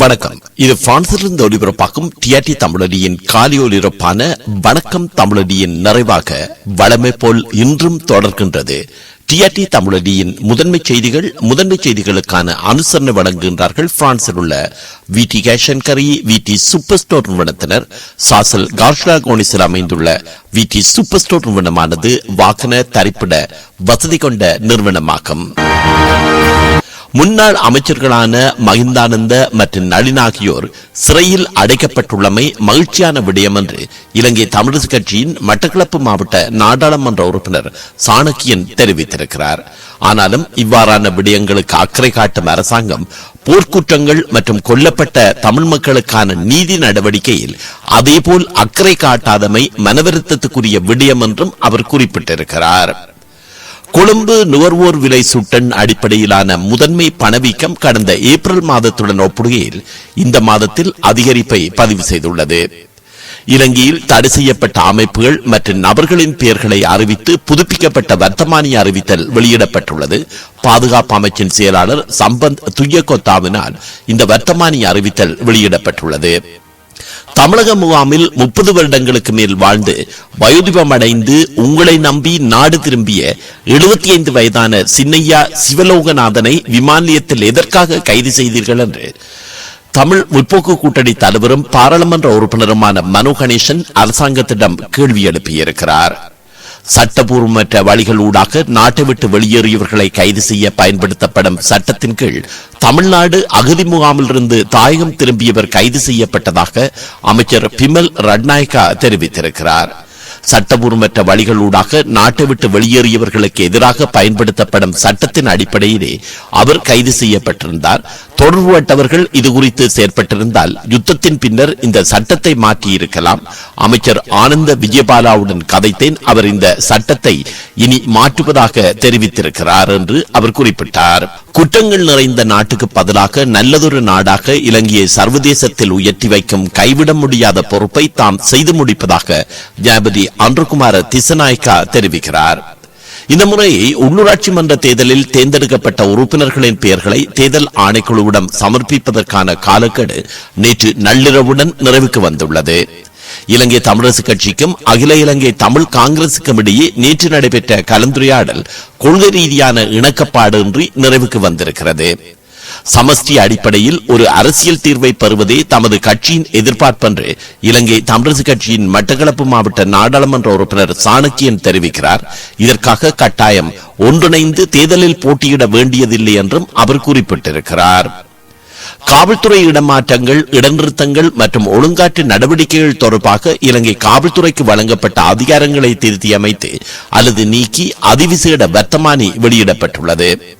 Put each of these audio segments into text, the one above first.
வணக்கம். இது பிரான்சிலிருந்து ஒளிபரப்பாகும் டிஆர்டி தமிழடியின் காலி ஒலிபரப்பான வணக்கம் தமிழடியின் நிறைவாக வளமை போல் இன்றும் தொடர்கின்றது. டிஆர்டி தமிழடியின் முதன்மை செய்திகள் முதன்மை செய்திகளுக்கான அனுசரணை வழங்குகின்றார்கள் பிரான்சில் உள்ள V T cash and carry V T super store நிறுவனத்தினர். சாசல் கார்ஷ்லா கோனிஸில் அமைந்துள்ள வி டி சூப்பர் ஸ்டோர் நிறுவனமானது வாகன தரிப்பிட வசதி கொண்ட நிறுவனமாகும். முன்னாள் அமைச்சர்களான மகிந்தானந்த மற்றும் நளின் ஆகியோர் சிறையில் அடைக்கப்பட்டுள்ளமை மகிழ்ச்சியான விடயம் என்று இலங்கை தமிழரசு கட்சியின் மட்டக்களப்பு மாவட்ட நாடாளுமன்ற உறுப்பினர் சாணக்கியன் தெரிவித்திருக்கிறார். ஆனாலும் இவ்வாறான விடயங்களுக்கு அக்கறை காட்டும் அரசாங்கம் போர்க்குற்றங்கள் மற்றும் கொல்லப்பட்ட தமிழ் மக்களுக்கான நீதி நடவடிக்கையில் அதேபோல் அக்கறை காட்டாதமை மனவருத்தத்துக்குரிய விடயம் என்றும் அவர் குறிப்பிட்டிருக்கிறார். கொழும்பு நுகர்வோர் விலை சுட்டன் அடிப்படையிலான முதன்மை பணவீக்கம் கடந்த ஏப்ரல் மாதத்துடன் ஒப்புகையில் இந்த மாதத்தில் அதிகரிப்பை பதிவு செய்துள்ளது. இலங்கையில் தடை செய்யப்பட்ட அமைப்புகள் மற்றும் நபர்களின் பெயர்களை அறிவித்து புதுப்பிக்கப்பட்ட வர்த்தமானிய அறிவித்தல் வெளியிடப்பட்டுள்ளது. பாதுகாப்பு அமைச்சின் செயலாளர் சம்பந்த் துய்யகொத்தாவினால் இந்த வர்த்தமானிய அறிவித்தல் வெளியிடப்பட்டுள்ளது. தமிழக முகாமில் முப்பது வருடங்களுக்கு மேல் வாழ்ந்து வயோதிபம் அடைந்து உங்களை நம்பி நாடு திரும்பிய எழுபத்தி ஐந்து வயதான சின்னையா சிவலோகநாதனை விமான நிலையத்தில் எதற்காக கைது செய்தீர்கள் என்று தமிழ் முற்போக்கு கூட்டணி தலைவரும் பாராளுமன்ற உறுப்பினருமான மனு கணேசன் அரசாங்கத்திடம் கேள்வி எழுப்பியிருக்கிறார். சட்டபூர்வமற்ற வழிகள் ஊடாக நாட்டை விட்டு வெளியேறியவர்களை கைது செய்ய பயன்படுத்தப்படும் சட்டத்தின் கீழ் தமிழ்நாடு அகதி முகாமிலிருந்து தாயகம் திரும்பியவர் கைது செய்யப்பட்டதாக அமைச்சர் பிமல் ரட்நாயக்கா தெரிவித்திருக்கிறார். சட்டபூர்வமற்ற வழிகளூடாக நாட்டை விட்டு வெளியேறியவர்களுக்கு எதிராக பயன்படுத்தப்படும் சட்டத்தின் அடிப்படையிலே அவர் கைது செய்யப்பட்டிருந்தார். தொடர்புபட்டவர்கள் இது குறித்து செயற்பட்டிருந்தால் யுத்தத்தின் பின்னர் இந்த சட்டத்தை மாற்றியிருக்கலாம். அமைச்சர் ஆனந்த விஜயபாலாவுடன் கதைத்தேன். அவர் இந்த சட்டத்தை இனி மாற்றுவதாக தெரிவித்திருக்கிறார் என்று அவர் குறிப்பிட்டார். குற்றங்கள் நிறைந்த நாட்டுக்கு பதிலாக நல்லதொரு நாடாக இலங்கையை சர்வதேசத்தில் உயர்த்தி வைக்கும் கைவிட முடியாத பொறுப்பை தாம் செய்து முடிப்பதாக ஜனாபதி அன்றுகுமார திசநாயக்கா தெரிவிக்கிறார். இந்த முறை உள்ளூராட்சி மன்ற தேர்தலில் தேர்ந்தெடுக்கப்பட்ட உறுப்பினர்களின் பெயர்களை தேர்தல் ஆணைக்குழுவிடம் சமர்ப்பிப்பதற்கான காலக்கெடு நேற்று நள்ளிரவுடன் நிறைவுக்கு வந்துள்ளது. இலங்கை தமிழரசு கட்சிக்கும் அகில இலங்கை தமிழ் காங்கிரசுக்கும் இடையே நேற்று நடைபெற்ற கலந்துரையாடல் கொள்கை ரீதியான இணக்கப்பாடு இன்றி நிறைவுக்கு வந்திருக்கிறது. சமஷ்டி அடிப்படையில் ஒரு அரசியல் தீர்வை பெறுவதே தமது கட்சியின் எதிர்பார்ப்பென்று. இலங்கை தமிழரசு கட்சியின் மட்டக்களப்பு மாவட்ட நாடாளுமன்ற உறுப்பினர் சாணக்கியன் தெரிவிக்கிறார். இதற்காக கட்டாயம் ஒன்றிணைந்து தேர்தலில் போட்டியிட வேண்டியதில்லை என்றும் அவர் குறிப்பிட்டிருக்கிறார். காவல்துறை இடமாற்றங்கள் இடநிறுத்தங்கள் மற்றும் ஒழுங்காற்று நடவடிக்கைகள் தொடர்பாக இலங்கை காவல்துறைக்கு வழங்கப்பட்ட அதிகாரங்களை திருத்தி அமைத்து அல்லது நீக்கி அதிவிசேட வர்த்தமானி வெளியிடப்பட்டுள்ளது.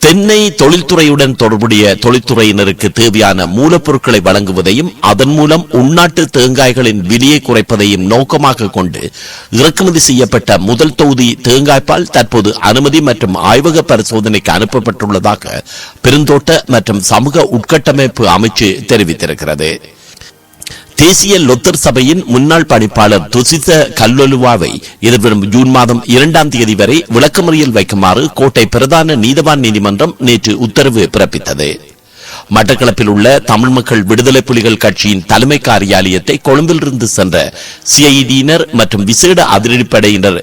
தென்னை தொழில்துறையுடன் தொடர்புடைய தொழில்துறையினருக்கு தேவையான மூலப்பொருட்களை வழங்குவதையும் அதன் மூலம் உள்நாட்டு தேங்காய்களின் விலையை குறைப்பதையும் நோக்கமாக கொண்டு இறக்குமதி செய்யப்பட்ட முதல் தொகுதி தேங்காய்ப்பால் தற்போது அனுமதி மற்றும் ஆய்வக பரிசோதனைக்கு அனுப்பப்பட்டுள்ளதாக பெருந்தோட்ட மற்றும் சமூக உட்கட்டமைப்பு அமைச்சு தெரிவித்திருக்கிறது. தேசிய லொத்தர் சபையின் முன்னாள் பணிப்பாளர் துசித கல்லொலுவாவை எதிர்வரும் ஜூன் மாதம் இரண்டாம் தேதி வரை விளக்கமறியல் வைக்குமாறு கோட்டை பிரதான நீதவான் நீதிமன்றம் நேற்று உத்தரவு பிறப்பித்தது. மட்டக்களப்பில் உள்ள தமிழ் மக்கள் விடுதலை புலிகள் கட்சியின் தலைமை காரியாலயத்தை கொழும்பிலிருந்து சென்ற சிஐடியினர் மற்றும் விசேட அதிரடிப்படையினர்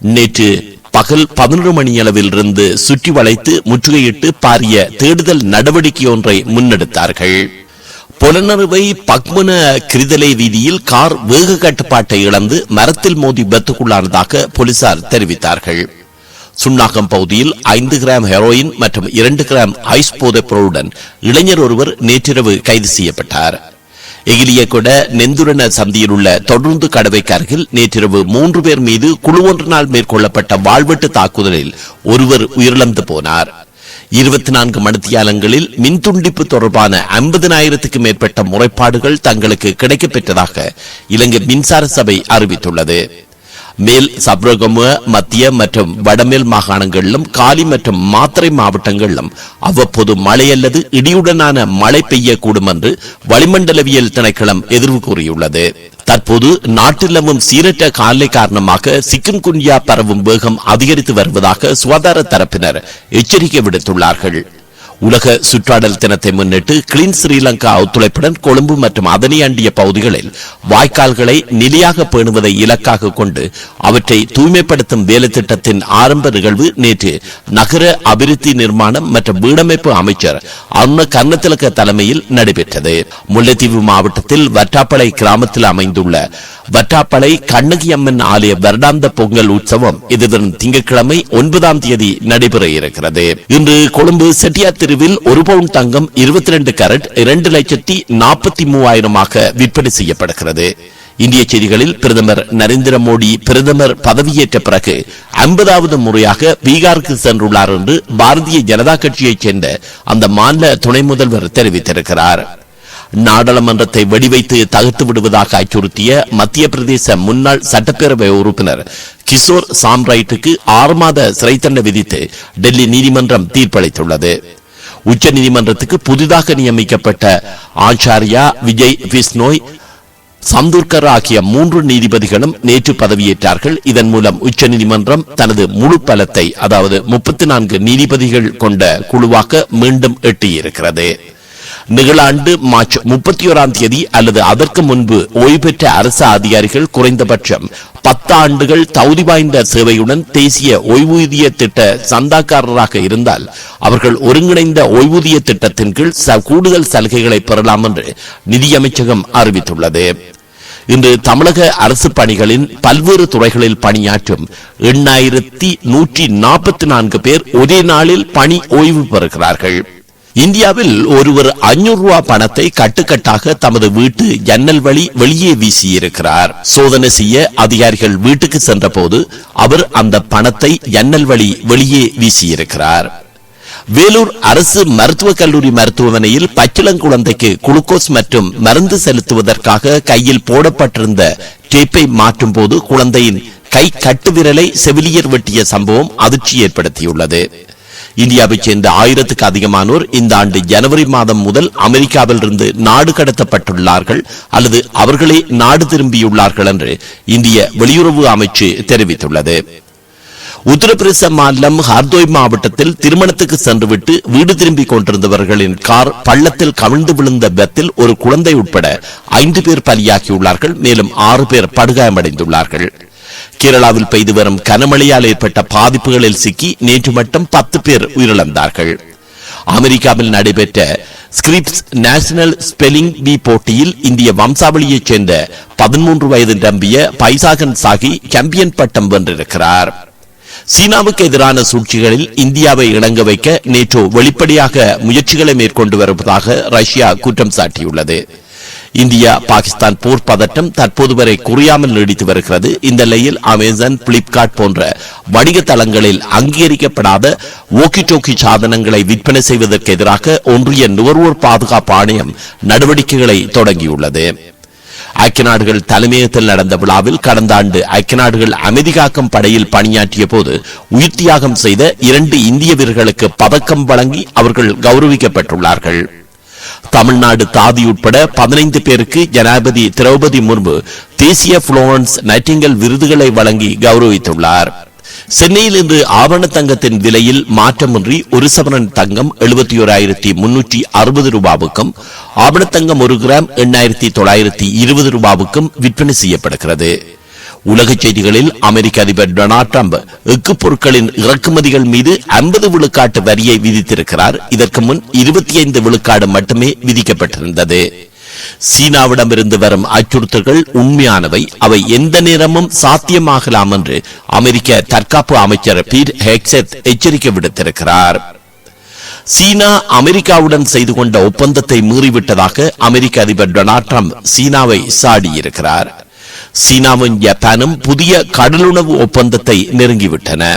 நேற்று பகல் பதினொரு மணி சுற்றி வளைத்து முற்றுகையிட்டு பாரிய தேடுதல் நடவடிக்கை ஒன்றை முன்னெடுத்தார்கள். புலனறுவை பக்மன கிரிதலை வீதியில் கார் வேக கட்டுப்பாட்டை இழந்து மரத்தில் மோதி விபத்துக்குள்ளானதாக போலீசார் தெரிவித்தார்கள். சுண்ணாகம் பகுதியில் ஐந்து கிராம் ஹெரோயின் மற்றும் இரண்டு கிராம் ஐஸ் போதைப் பொருளுடன் இளைஞர் ஒருவர் நேற்றிரவு கைது செய்யப்பட்டார். எகிலியகொட நெந்துரண சந்தியில் உள்ள தொடர்ந்து கடவைக்கு அருகில் நேற்றிரவு மூன்று பேர் மீது குழு ஒன்றினால் மேற்கொள்ளப்பட்ட வாழ்வெட்டு தாக்குதலில் ஒருவர் உயிரிழந்து போனார். இருபத்தி நான்கு மணித்தியாலங்களில் மின்துண்டிப்பு தொடர்பான ஐம்பதினாயிரத்துக்கு மேற்பட்ட முறைப்பாடுகள் தங்களுக்கு கிடைக்கப்பெற்றதாக இலங்கை மின்சார சபை அறிவித்துள்ளது. மேல் சப்ரகம மத்திய மற்றும் வடமேல் மாகாணங்களிலும் காலி மற்றும் மாத்திரை மாவட்டங்களிலும் அவ்வப்போது மழை அல்லது இடியுடனான மழை பெய்யக்கூடும் என்று வளிமண்டலவியல் திணைக்களம் எதிர்வு கூறியுள்ளது. தற்போது நாட்டிலவும் சீரற்ற காலை காரணமாக சிக்கன் குன்யா பரவும் வேகம் அதிகரித்து வருவதாக சுகாதார தரப்பினர் எச்சரிக்கை விடுத்துள்ளார்கள். உலக சுற்றாடல் தினத்தை முன்னிட்டு கிளீன் ஸ்ரீலங்கா ஒத்துழைப்புடன் கொழும்பு மற்றும் அதனை அண்டிய பகுதிகளில் வாய்க்கால்களை நிலையாக பேணுவதை இலக்காக கொண்டு அவற்றை தூய்மைப்படுத்தும் வேலை திட்டத்தின் ஆரம்ப நிகழ்வு நேற்று நகர அபிவிருத்தி நிர்மாணம் மற்றும் வீடமைப்பு அமைச்சர் அருண கர்ணத்திலக்க தலைமையில் நடைபெற்றது. முல்லைத்தீவு மாவட்டத்தில் வட்டாப்பளை கிராமத்தில் அமைந்துள்ள வட்டாப்பளை கண்ணகி அம்மன் ஆலய வருடாந்த பொங்கல் உற்சவம் எதிர்வரும் திங்கட்கிழமை ஒன்பதாம் தேதி நடைபெற இருக்கிறது. இன்று கொழும்பு செட்டியார் தெருவில் ஒரு பவுன் தங்கம் இருபத்தி ரெண்டு கரட் இரண்டு லட்சத்தி நாற்பத்தி மூவாயிரமாக விற்பனை செய்யப்படுகிறது. இந்திய செய்திகளில் பிரதமர் நரேந்திர மோடி பிரதமர் பதவியேற்ற பிறகு ஐம்பதாவது முறையாக பீகாருக்கு சென்றுள்ளார் என்று பாரதிய ஜனதா கட்சியைச் சேர்ந்த அந்த மாநில துணை முதல்வர் தெரிவித்திருக்கிறார். நாடாளுமன்றத்தை வெடிவைத்து தகர்த்து விடுவதாக அச்சுறுத்திய மத்திய பிரதேச முன்னாள் சட்டப்பேரவை உறுப்பினர் கிஷோர் சாம்ரைட்டுக்கு ஆறு மாத சிறை தண்டனை விதித்து டெல்லி நீதிமன்றம் தீர்ப்பளித்துள்ளது. உச்ச நீதிமன்றத்துக்கு புதிதாக நியமிக்கப்பட்ட ஆச்சாரியா விஜய் பிஸ்னோய் சந்தூர்கர் ஆகிய மூன்று நீதிபதிகளும் நேற்று பதவியேற்றார்கள். இதன் மூலம் உச்சநீதிமன்றம் தனது முழு பலத்தை அதாவது முப்பத்தி நான்கு நீதிபதிகள் கொண்ட குழுவாக மீண்டும் எட்டியிருக்கிறது. நிகழாண்டு மார்ச் முப்பத்தி ஓராம் தேதி அல்லது அதற்கு முன்பு ஓய்வு பெற்ற அரசு அதிகாரிகள் குறைந்தபட்சம் பத்தாண்டுகள் தகுதி வாய்ந்த சேவையுடன் தேசிய ஓய்வூதிய திட்ட சந்தாக்காரராக இருந்தால் அவர்கள் ஒருங்கிணைந்த ஓய்வூதிய திட்டத்தின் கீழ் ச- கூடுதல் சலுகைகளை பெறலாம் என்று நிதியமைச்சகம் அறிவித்துள்ளது. இன்று தமிழக அரசு பணிகளின் பல்வேறு துறைகளில் பணியாற்றும் எண்ணாயிரத்தி நூற்றி நாற்பத்தி நான்கு பேர் ஒரே நாளில் பணி ஓய்வு பெறுகிறார்கள். இந்தியாவில் ஒருவர் அஞ்சூறு ரூபாய் பணத்தை கட்டுக்கட்டாக தமது வீட்டு ஜன்னல் வழி வெளியே வீசியிருக்கிறார். சோதனை செய்ய அதிகாரிகள் வீட்டுக்கு சென்றபோது அவர் அந்த பணத்தை ஜன்னல் வழி வெளியே வீசியிருக்கிறார். வேலூர் அரசு மருத்துவக் கல்லூரி மருத்துவமனையில் பச்சிளங்குழந்தைக்கு குளுக்கோஸ் மற்றும் மருந்து செலுத்துவதற்காக கையில் போடப்பட்டிருந்த டேப்பை மாற்றும் போது குழந்தையின் கை கட்டு விரலை செவிலியர் வெட்டிய சம்பவம் அதிர்ச்சி ஏற்படுத்தியுள்ளது இந்தியாவைச் சேர்ந்த ஆயிரத்துக்கு அதிகமானோர் இந்த ஆண்டு ஜனவரி மாதம் முதல் அமெரிக்காவிலிருந்து நாடு கடத்தப்பட்டுள்ளார்கள் அல்லது அவர்களே நாடு திரும்பியுள்ளார்கள் என்று இந்திய வெளியுறவு அமைச்சு தெரிவித்துள்ளது. உத்தரப்பிரதேச மாநிலம் ஹர்தோய் மாவட்டத்தில் திருமணத்துக்கு சென்றுவிட்டு வீடு திரும்பிக் கொண்டிருந்தவர்களின் கார் பள்ளத்தில் கவிழ்ந்து விழுந்த விபத்தில் ஒரு குழந்தை உட்பட ஐந்து பேர் பலியாகியுள்ளார்கள். மேலும் ஆறு பேர் படுகாயமடைந்துள்ளார்கள். கேரளாவில் பெய்து வரும் கனமழையால் ஏற்பட்ட பாதிப்புகளில் சிக்கி நேற்று மட்டும் பத்து பேர் உயிரிழந்தார்கள். அமெரிக்காவில் நடைபெற்ற ஸ்கிரிப்ஸ் நேஷனல் ஸ்பெல்லிங் பி போட்டியில் இந்திய வம்சாவளியைச் சேர்ந்த பதிமூன்று வயது நிரம்பிய பைசாகன் சாகி சாம்பியன் பட்டம் வென்றிருக்கிறார். சீனாவுக்கு எதிரான சூழ்ச்சிகளில் இந்தியாவை இணங்க வைக்க நேற்று வெளிப்படையாக முயற்சிகளை மேற்கொண்டு வருவதாக ரஷ்யா குற்றம் சாட்டியுள்ளது. இந்தியா பாகிஸ்தான் போர் பதட்டம் தற்போது வரை குறையாமல் நீடித்து வருகிறது. இந்த நிலையில் அமேசான் பிளிப்கார்ட் போன்ற வணிக தளங்களில் அங்கீகரிக்கப்படாத ஓக்கி டோக்கி சாதனங்களை விற்பனை செய்வதற்கு எதிராக ஒன்றிய நுகர்வோர் பாதுகாப்பு ஆணையம் நடவடிக்கைகளை தொடங்கியுள்ளது. ஐக்கிய நாடுகள் தலைமையகத்தில் நடந்த விழாவில் கடந்த ஆண்டு ஐக்கிய நாடுகள் அமைதி காக்கும் படையில் பணியாற்றிய போது உயிர் தியாகம் செய்த இரண்டு இந்திய வீரர்களுக்கு பதக்கம் வழங்கி அவர்கள் கௌரவிக்கப்பட்டுள்ளார்கள். தமிழ்நாடு தாதி உட்பட பதினைந்து பேருக்கு ஜனாதிபதி திரௌபதி முர்மு தேசிய புளோரன்ஸ் நைட்டிங்கல் விருதுகளை வழங்கி கௌரவித்துள்ளார். சென்னையில் இன்று ஆவண தங்கத்தின் விலையில் மாற்றமின்றி ஒரு சவரன் தங்கம் எழுபத்தி ஓராயிரத்தி முன்னூற்றி அறுபது ரூபாவுக்கும் ஆவண தங்கம் ஒரு கிராம் எண்ணாயிரத்தி தொள்ளாயிரத்தி இருபது ரூபாவுக்கும் விற்பனை செய்யப்படுகிறது. உலகச் செய்திகளில் அமெரிக்க அதிபர் டொனால்ட் ட்ரம்ப் எஃகு பொருட்களின் இறக்குமதிகள் மீது 50 விழுக்காட்டு வரியை விதித்திருக்கிறார். இதற்கு முன் 25 விழுக்காடு மட்டுமே விதிக்கப்பட்டிருந்தது. சீனாவிடமிருந்து வரும் அச்சுறுத்தல்கள் உண்மையானவை. அவை எந்த நேரமும் சாத்தியமாகலாம் என்று அமெரிக்க தற்காப்பு அமைச்சர் பீர் ஹெக்செத் எச்சரிக்கை விடுத்திருக்கிறார். சீனா அமெரிக்காவுடன் செய்து கொண்ட ஒப்பந்தத்தை மீறிவிட்டதாக அமெரிக்க அதிபர் டொனால்ட் ட்ரம்ப் சீனாவை சாடியிருக்கிறார். சீனாவும் ஜப்பானும் புதிய கடலுணவு ஒப்பந்தத்தை நெருங்கிவிட்டன.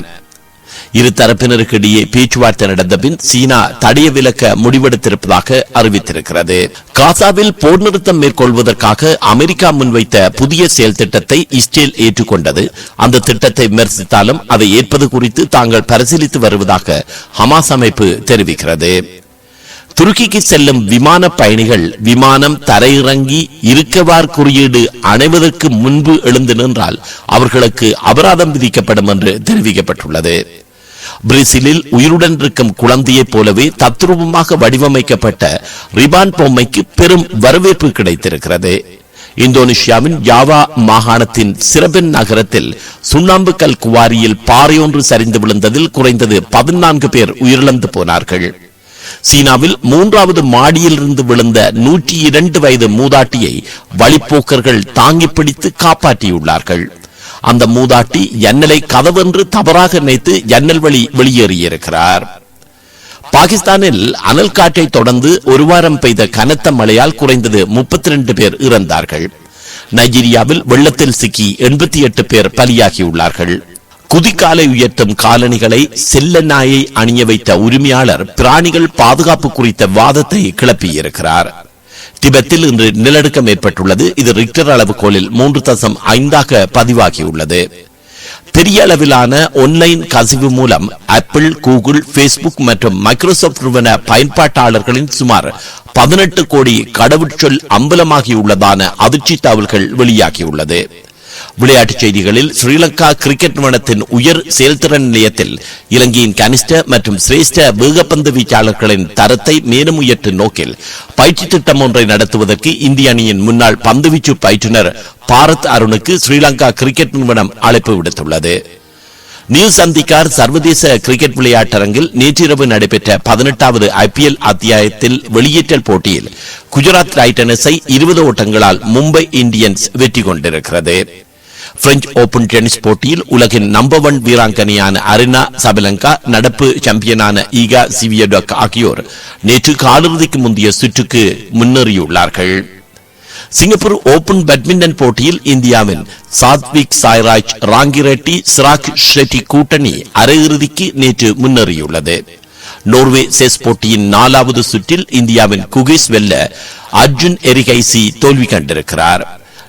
இரு தரப்பினருக்கிடையே பேச்சுவார்த்தை நடந்த பின் சீனா தடைய விலக்க முடிவெடுத்திருப்பதாக அறிவித்திருக்கிறது. காசாவில் போர் நிறுத்தம் மேற்கொள்வதற்காக அமெரிக்கா முன்வைத்த புதிய செயல் திட்டத்தை இஸ்ரேல் ஏற்றுக்கொண்டது. அந்த திட்டத்தை விமர்சித்தாலும் அதை ஏற்பது குறித்து தாங்கள் பரிசீலித்து வருவதாக ஹமாஸ் அமைப்பு தெரிவிக்கிறது. துருக்கிக்கு செல்லும் விமான பயணிகள் விமானம் தரையிறங்கி இருக்கவார் குறியீடு அணைவதற்கு முன்பு எழுந்து நின்றால் அவர்களுக்கு அபராதம் விதிக்கப்படும் என்று தெரிவிக்கப்பட்டுள்ளது. பிரேசிலில் உயிருடன் இருக்கும் குழந்தையைப் போலவே தத்ரூபமாக வடிவமைக்கப்பட்ட ரிபான் பொம்மைக்கு பெரும் வரவேற்பு கிடைத்திருக்கிறது. இந்தோனேஷியாவின் யாவா மாகாணத்தின் சிரபென் நகரத்தில் சுண்ணாம்புக்கல் குவாரியில் பாறையொன்று சரிந்து விழுந்ததில் குறைந்தது பதினான்கு பேர் உயிரிழந்து போனார்கள். சீனாவில் மூன்றாவது மாடியிலிருந்து விழுந்த நூற்றி இரண்டு வயது மூதாட்டியை வழிப்போக்கர்கள் தாங்கி பிடித்து காப்பாற்றியுள்ளார்கள். அந்த மூதாட்டி ஜன்னலை கதவென்று தவறாக நினைத்து ஜன்னல் வழி வெளியேறியிருக்கிறார். பாகிஸ்தானில் அனல் காற்றை தொடர்ந்து ஒரு வாரம் பெய்த கனத்த மழையால் குறைந்தது முப்பத்தி ரெண்டு பேர் இறந்தார்கள். நைஜீரியாவில் வெள்ளத்தில் சிக்கி எண்பத்தி எட்டு பேர் பலியாகியுள்ளார்கள். குதிக்காலை உயர்த்தும் காலணிகளை செல்ல நாயை அணிய வைத்த உரிமையாளர் பிராணிகள் பாதுகாப்பு குறித்த வாதத்தை கிளப்பியிருக்கிறார். திபெத்தில் இன்று நிலநடுக்கம் ஏற்பட்டுள்ளது. இது ரிக்டர் அளவுகோலில் மூன்று தசம் ஐந்தாக பதிவாகியுள்ளது. பெரிய அளவிலான ஒன்லைன் கசிவு மூலம் ஆப்பிள் கூகுள் பேஸ்புக் மற்றும் மைக்ரோசாப்ட் நிறுவன பயன்பாட்டாளர்களின் சுமார் பதினெட்டு கோடி கடவுச்சொல் அம்பலமாகியுள்ளதான அதிர்ச்சி தகவல்கள் வெளியாகியுள்ளது. விளையாட்டுச் செய்திகளில் ஸ்ரீலங்கா கிரிக்கெட் நிறுவனத்தின் உயர் செயல்திறன் நிலையத்தில் இலங்கையின் கனிஷ்ட மற்றும் சிரேஷ்ட வேகப்பந்து வீச்சாளர்களின் தரத்தை மேலும் உயர்த்தும் நோக்கில் பயிற்சி திட்டம் ஒன்றை நடத்துவதற்கு இந்திய அணியின் முன்னாள் பந்துவீச்சு பயிற்றுனர் பாரத் அருணுக்கு ஸ்ரீலங்கா கிரிக்கெட் நிறுவனம் அழைப்பு விடுத்துள்ளது. நியூ சந்திக்கார் சர்வதேச கிரிக்கெட் விளையாட்டரங்கில் நேற்றிரவு நடைபெற்ற பதினெட்டாவது ஐபிஎல் அத்தியாயத்தில் வெளியேற்றல் போட்டியில் குஜராத் டைட்டன்ஸை இருபது ஓட்டங்களால் மும்பை இந்தியன்ஸ் வெற்றி கொண்டிருக்கிறது. பிரெஞ்சு ஓபன் டென்னிஸ் போட்டியில் உலகின் நம்பர் ஒன் வீராங்கனையான அரினா சபலங்கா நடப்பு சாம்பியனான ஈகா சிவியடக் ஆகியோர் நேற்று காலிறுதிக்கு முந்தைய சுற்றுக்கு முன்னேறியுள்ளார்கள். சிங்கப்பூர் ஓபன் பேட்மிண்டன் போட்டியில் இந்தியாவின் சாத்விக் சாய்ராஜ் ராங்கிரெட்டி சிராக் ஷெட்டி கூட்டணி அரையிறுதிக்கு நேற்று முன்னேறியுள்ளது. நோர்வே செஸ் போட்டியின் நாலாவது சுற்றில் இந்தியாவின் குகேஷ் வெல்ல அர்ஜுன் எரிகைசி தோல்வி கண்டிருக்கிறார்.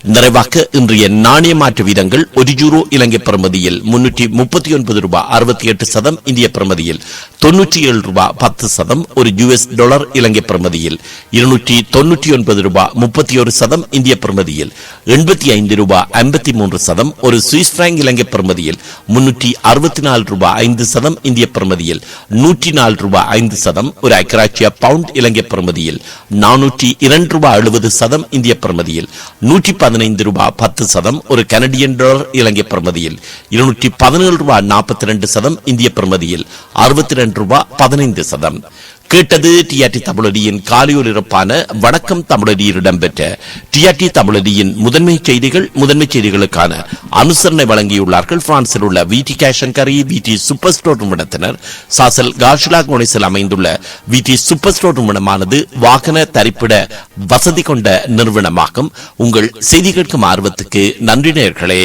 நிறைவாக இன்றைய நாணய மாற்று வீதங்கள் ஒரு ஜூரோ இலங்கை பிரமதியில் முன்னூற்றி முப்பத்தி ஒன்பது ரூபாய் அறுபத்தி எட்டு சதம் இந்திய பிரமதியில் தொன்னூற்றி ஏழு ரூபாய் பத்து சதம் ஒரு யுஎஸ் டாலர் இலங்கை பிரமதியில் இருநூற்றி தொன்னூற்றி ஒன்பது ரூபாய் முப்பத்தி ஒரு சதம் இந்திய பிரமதியில் எண்பத்தி ஐந்து ரூபாய் ஐம்பத்தி மூன்று சதம் ஒரு சுவிஸ் பிராங்க் இலங்கை பிரமதியில் முன்னூற்றி அறுபத்தி நாலு ரூபாய் ஐந்து சதம் இந்திய பிரமதியில் நூற்றி நாலு ரூபாய் ஐந்து சதம் ஒரு ஐக்கராட்சிய பவுண்ட் இலங்கை பிரமதியில் நானூற்றி இரண்டு ரூபாய் எழுபது சதம் இந்திய பிரமதியில் நூற்றி பதினைந்து ரூபாய் பத்து சதம் ஒரு கனடியன் டாலர் இலங்கை பிரமதியில் இருநூற்றி பதினேழு ரூபாய் நாற்பத்தி ரெண்டு சதம் இந்திய பிரமதியில் அறுபத்தி ரெண்டு ரூபாய் பதினைந்து சதம். கேட்டது டிஆர்டி தமிழடியின் காலியொலிரப்பான வணக்கம் தமிழடியில் இடம்பெற்ற டிஆர்டி தமிழடியின் முதன்மை செய்திகள் முதன்மை செய்திகளுக்கான அனுசரணை வழங்கியுள்ளார்கள். பிரான்சில் உள்ள V T cash and carry V T super store நிறுவனத்தினர். சாசல் காஷிலா கோனிஸில் அமைந்துள்ள வி டி சூப்பர் ஸ்டோர் நிறுவனமானது வாகன தரிப்பிட வசதி கொண்ட நிறுவனமாகும். உங்கள் செய்தி கேட்கும் ஆர்வத்துக்கு நன்றி நேர்களே